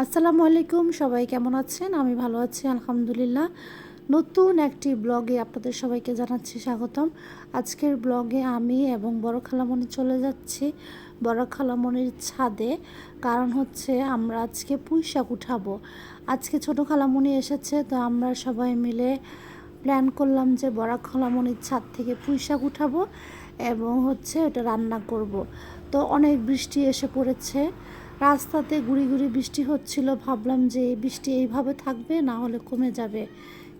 আসসালামু আলাইকুম, সবাই কেমন আছেন? আমি ভালো আছি, আলহামদুলিল্লাহ। নতুন একটি ব্লগে আপনাদের সবাইকে জানাচ্ছি স্বাগতম। আজকের ব্লগে আমি এবং বড় খালামণি চলে যাচ্ছি বড় খালামণির ছাদে। কারণ হচ্ছে আমরা আজকে পুঁই শাক উঠাবো। আজকে ছোট খালামণি এসেছে, তো আমরা সবাই মিলে প্ল্যান করলাম যে বড় খালামণির ছাদ থেকে পুঁই শাক উঠাবো এবং হচ্ছে ওটা রান্না করব। তো অনেক বৃষ্টি এসে পড়েছে। রাস্তাতে গুড়ি গুড়ি বৃষ্টি হচ্ছিল, ভাবলাম যে এই বৃষ্টি এইভাবে থাকবে, না হলে কমে যাবে।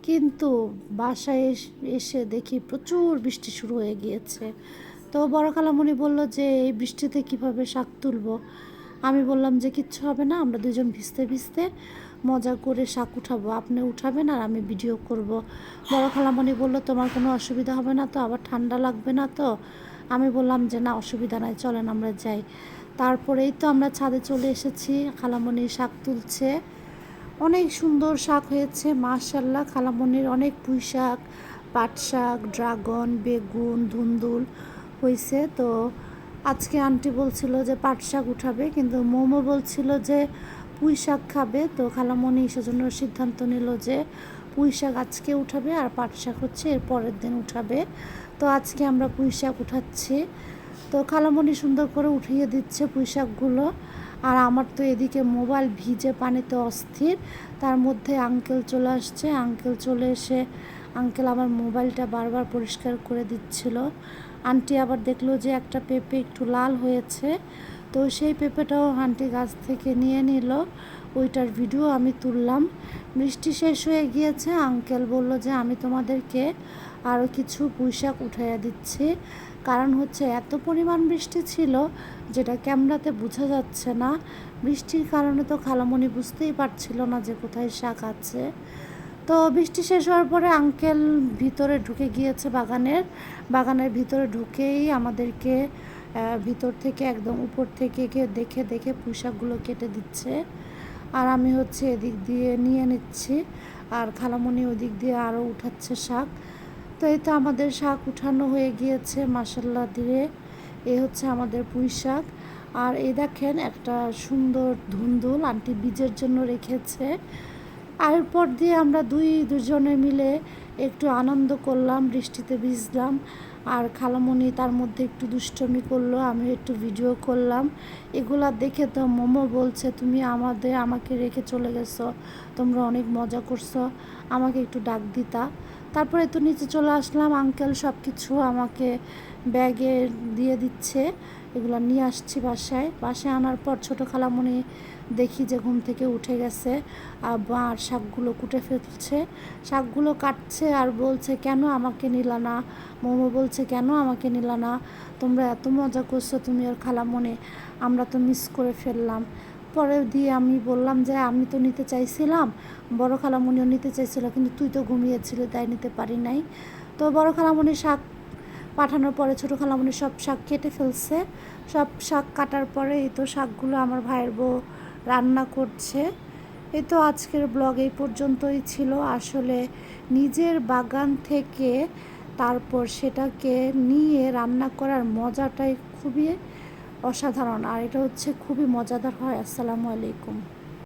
কিন্তু বাসায় এস- দেখি প্রচুর বৃষ্টি শুরু হয়ে গিয়েছে। তো বড় খালামণি বলল যে, এই বৃষ্টিতে কীভাবে শাক তুলব? আমি বললাম যে, কিচ্ছু হবে না, আমরা দুজন ভিজতে ভিজতে মজা করে শাক উঠাবো। আপনি উঠাবেন আর আমি ভিডিও করব। বড় খালামণি বলল, তোমার কোনো অসুবিধা হবে না তো? আবার ঠান্ডা লাগবে না তো? আমি বললাম যে, না, অসুবিধা নাই, চলেন আমরা যাই। তারপরেই তো আমরা ছাদে চলে এসেছি খালামণি শাক তুলছে। অনেক সুন্দর শাক হয়েছে মাশাল্লাহ খালামণির অনেক পুঁই শাক পাট শাক ড্রাগন, বেগুন, ধুন্দুল হয়েছে তো আজকে আন্টি বলছিল যে পাট শাক উঠাবে, কিন্তু মোমো বলছিল যে পুঁই শাক খাবে। তো খালামণি সেজন্য সিদ্ধান্ত নিল যে পুঁই শাক আজকে উঠাবে আর পাট শাক হচ্ছে এর পরের দিন উঠাবে। তো আজকে আমরা পুঁই শাক উঠাচ্ছি। তো খালামণি সুন্দর করে উঠিয়ে দিচ্ছে পুঁই শাকগুলো আর আমার তো এদিকে মোবাইল ভিজে পানিতে অস্থির। তার মধ্যে আঙ্কেল চলে আসছে। আঙ্কেল চলে এসে, আঙ্কেল আমার মোবাইলটা বারবার পরিষ্কার করে দিচ্ছিল। আন্টি আবার দেখল যে একটা পেঁপে একটু লাল হয়েছে। তো সেই পেঁপেটাও আন্টি গাছ থেকে নিয়ে নিল। ওইটার ভিডিও আমি তুললাম। বৃষ্টি শেষ হয়ে গিয়েছে। আঙ্কেল বলল যে আমি তোমাদেরকে আরও কিছু পুঁইশাক উঠাইয়া দিচ্ছি। কারণ হচ্ছে এত পরিমাণ বৃষ্টি ছিল, যেটা ক্যামেরাতে বোঝা যাচ্ছে না। বৃষ্টির কারণে তো খালামণি বুঝতেই পারছিল না যে কোথায় শাক আছে। তো বৃষ্টি শেষ হওয়ার পরে আঙ্কেল ভিতরে ঢুকে গিয়েছে বাগানের। বাগানের ভিতরে ঢুকেই আমাদেরকে ভিতর থেকে একদম উপর থেকে গিয়ে দেখে দেখে পুঁশাকগুলো কেটে দিচ্ছে। আর আমি হচ্ছে এদিক দিয়ে নিয়ে নিচ্ছি। আর খালামণি ওদিক দিয়ে আরও উঠাচ্ছে শাক। তো এই তো আমাদের শাক উঠানো হয়ে গিয়েছে মাসাল্লা দিয়ে। এ হচ্ছে আমাদের পুঁই শাক। আর এই দেখেন, একটা সুন্দর ধুন্দুল আন্টি বীজের জন্য রেখেছে। আর এরপর দিয়ে আমরা দুই দুজনে মিলে একটু আনন্দ করলাম, বৃষ্টিতে ভিজলাম। আর খালামণি তার মধ্যে একটু দুষ্টমি করল আমি একটু ভিডিও করলাম। এগুলা দেখে তো মোমো বলছে, তুমি আমাদের, আমাকে রেখে চলে গেছো, তোমরা অনেক মজা করছ, আমাকে একটু ডাক দিতা। তারপরে তো নিচে চলে আসলাম আঙ্কেল সব কিছু আমাকে ব্যাগে দিয়ে দিচ্ছে, এগুলো নিয়ে আসছি বাসায়। বাসায় আনার পর ছোটো খালামণি দেখি যে ঘুম থেকে উঠে গেছে আর শাকগুলো কুটে ফেলছে। শাকগুলো কাটছে আর বলছে, কেন আমাকে নিলা না? মোমো বলছে, কেন আমাকে নিলা না? তোমরা এত মজা করছ তুমি আর খালামণি আমরা তো মিস করে ফেললাম। পরে দিয়ে আমি বললাম যে আমি তো নিতে চাইছিলাম, বড় খালামণিও নিতে চাইছিল, কিন্তু তুই তো ঘুমিয়েছিলি, তাই নিতে পারি নাই। তো বড় খালামণি শাক পাঠানোর পরে ছোটো খালামণি সব শাক কেটে ফেলছে। সব শাক কাটার পরে এই তো শাকগুলো আমার ভাইয়ের বউ রান্না করছে। এই তো আজকের ব্লগ এই পর্যন্তই ছিল। আসলে নিজের বাগান থেকে তারপর সেটাকে নিয়ে রান্না করার মজাটাই খুবই অসাধারণ। আর এটা হচ্ছে খুবই মজাদার হয়। আসসালামু আলাইকুম।